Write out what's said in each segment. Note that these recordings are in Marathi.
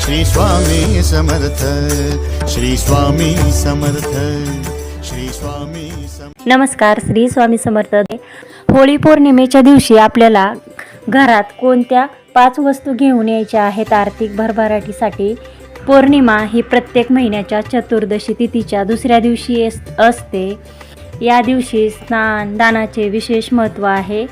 श्री स्वामी समर्थ श्री स्वामी समर्थ श्री स्वामी नमस्कार श्री स्वामी समर्थ. होळी पौर्णिमेच्या दिवशी आपल्याला घरात कोणत्या पाच वस्तू घेऊन यायच्या आहेत आर्थिक भरभराटीसाठी? पौर्णिमा ही प्रत्येक महिन्याच्या चतुर्दशी तिथीच्या दुसऱ्या दिवशी अस- असते. या दिवशी स्नान दानाचे विशेष महत्त्व आहे.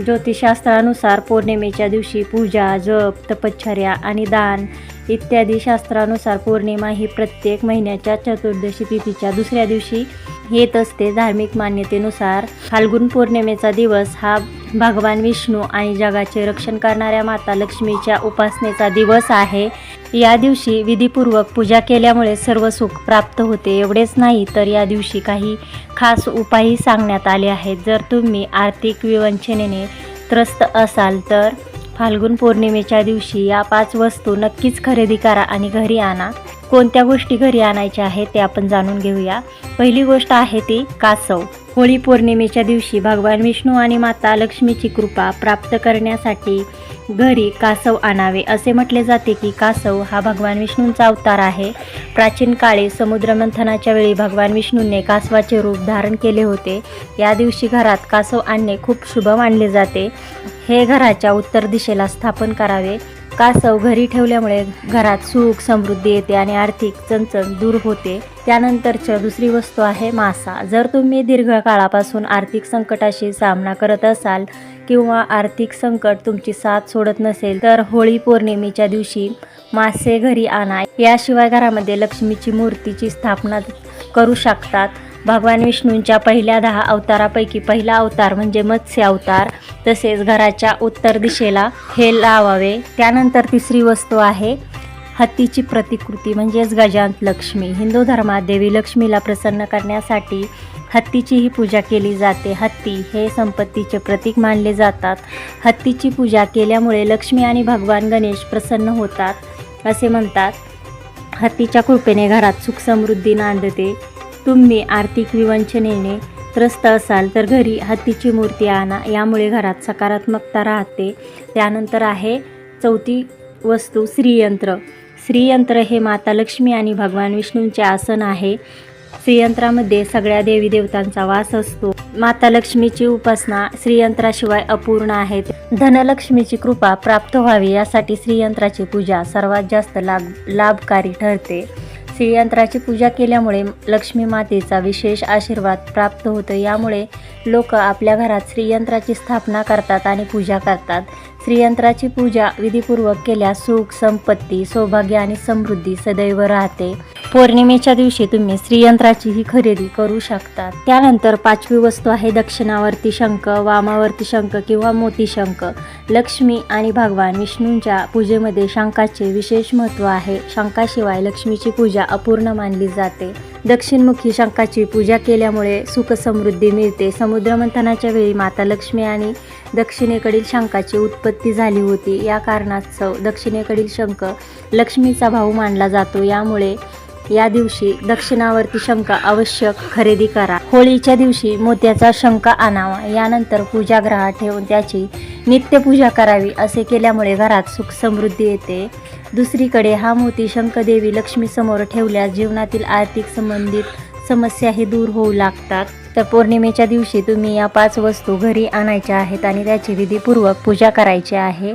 ज्योतिषशास्त्रानुसार पौर्णिमेच्या दिवशी पूजा जप तपश्चर्या आणि दान इत्यादी शास्त्रानुसार पौर्णिमा ही प्रत्येक महिन्याच्या चतुर्दशी तिथीच्या दुसऱ्या दिवशी येत असते. धार्मिक मान्यतेनुसार फाल्गुन पौर्णिमेचा दिवस हा भगवान विष्णू आणि जगाचे रक्षण करणाऱ्या माता लक्ष्मीच्या उपासनेचा दिवस आहे. या दिवशी विधीपूर्वक पूजा केल्यामुळे सर्व सुख प्राप्त होते. एवढेच नाही तर या दिवशी काही खास उपायही सांगण्यात आले आहेत. जर तुम्ही आर्थिक विवंचनेने त्रस्त असाल तर फाल्गुन पौर्णिमेच्या दिवशी या पाच वस्तू नक्कीच खरेदी करा आणि घरी आणा. कोणत्या गोष्टी घरी आणायच्या आहेत ते आपण जाणून घेऊया. पहिली गोष्ट आहे ती कासव. होळी पौर्णिमेच्या दिवशी भगवान विष्णू आणि माता लक्ष्मीची कृपा प्राप्त करण्यासाठी घरी कासव आणावे. असे म्हटले जाते की कासव हा भगवान विष्णूंचा अवतार आहे. प्राचीन काळी समुद्रमंथनाच्या वेळी भगवान विष्णूंनी कासवाचे रूप धारण केले होते. या दिवशी घरात कासव आणणे खूप शुभ मानले जाते. हे घराच्या उत्तर दिशेला स्थापन करावे. कासव घरी ठेवल्यामुळे घरात सुख समृद्धी येते आणि आर्थिक चणचण दूर होते? त्यानंतरच्या दुसरी वस्तू आहे मासा. जर तुम्ही दीर्घकाळापासून आर्थिक संकटाशी सामना करत असाल किंवा आर्थिक संकट तुमची साथ सोडत नसेल तर होळी पौर्णिमेच्या दिवशी मासे घरी आणा. याशिवाय घरामध्ये लक्ष्मीची मूर्तीची स्थापना करू शकतात. भगवान विष्णूंच्या पहिल्या दहा अवतारापैकी पहिला अवतार म्हणजे मत्स्य अवतार तसेच घराच्या उत्तर दिशेला हे लावावे. त्यानंतर तिसरी वस्तू आहे हत्तीची प्रतिकृती म्हणजेच गजांत लक्ष्मी. हिंदू धर्मात देवी लक्ष्मीला प्रसन्न करण्यासाठी हत्तीचीही पूजा केली जाते. हत्ती हे संपत्तीचे प्रतीक मानले जातात. हत्तीची पूजा केल्यामुळे लक्ष्मी आणि भगवान गणेश प्रसन्न होतात असे म्हणतात. हत्तीच्या कृपेने घरात सुख समृद्धी नांदते. तुम्ही आर्थिक विवंचनेने त्रस्त असाल तर घरी हत्तीची मूर्ती आणा. यामुळे घरात सकारात्मकता राहते. त्यानंतर आहे चौथी वस्तू श्रीयंत्र. श्रीयंत्र हे माता लक्ष्मी आणि भगवान विष्णूंचे आसन आहे. श्रीयंत्रामध्ये सगळ्या देवी देवतांचा वास असतो. माता लक्ष्मीची उपासना श्रीयंत्राशिवाय अपूर्ण आहे. धनलक्ष्मीची कृपा प्राप्त व्हावी यासाठी श्रीयंत्राची पूजा सर्वात जास्त लाभ लाभकारी ठरते. श्रीयंत्राची पूजा केल्यामुळे लक्ष्मी मातेचा विशेष आशीर्वाद प्राप्त होतो. यामुळे लोक आपल्या घरात श्रीयंत्राची स्थापना करतात आणि पूजा करतात. श्रीयंत्राची पूजा विधीपूर्वक केल्यास सुख संपत्ती सौभाग्य आणि समृद्धी सदैव राहते. पौर्णिमेच्या दिवशी तुम्ही श्रीयंत्राची ही खरेदी करू शकता. त्यानंतर पाचवी वस्तू आहे दक्षिणावर्ती शंख वामावर्ती शंख किंवा मोती शंख. लक्ष्मी आणि भगवान विष्णूंच्या पूजेमध्ये शंखाचे विशेष महत्त्व आहे. शंखाशिवाय लक्ष्मीची पूजा अपूर्ण मानली जाते. दक्षिणमुखी शंखाची पूजा केल्यामुळे सुखसमृद्धी मिळते. समुद्रमंथनाच्या वेळी माता लक्ष्मी आणि दक्षिणेकडील शंखाची उत्पत्ती झाली होती. या कारणास्तव दक्षिणेकडील शंख लक्ष्मीचा भाऊ मानला जातो. यामुळे या दिवशी दक्षिणावर्ती शंका आवश्यक खरेदी करा. होळीच्या दिवशी मोत्याचा शंका आणावा. यानंतर पूजागृहात ठेवून त्याची नित्यपूजा करावी असे केल्यामुळे घरात सुख समृद्धी येते. दुसरीकडे हा मोती शंखदेवी लक्ष्मीसमोर ठेवल्यास जीवनातील आर्थिक संबंधित समस्याही दूर होऊ लागतात. तर पौर्णिमेच्या दिवशी तुम्ही या पाच वस्तू घरी आणायच्या आहेत आणि त्याची विधीपूर्वक पूजा करायची आहे.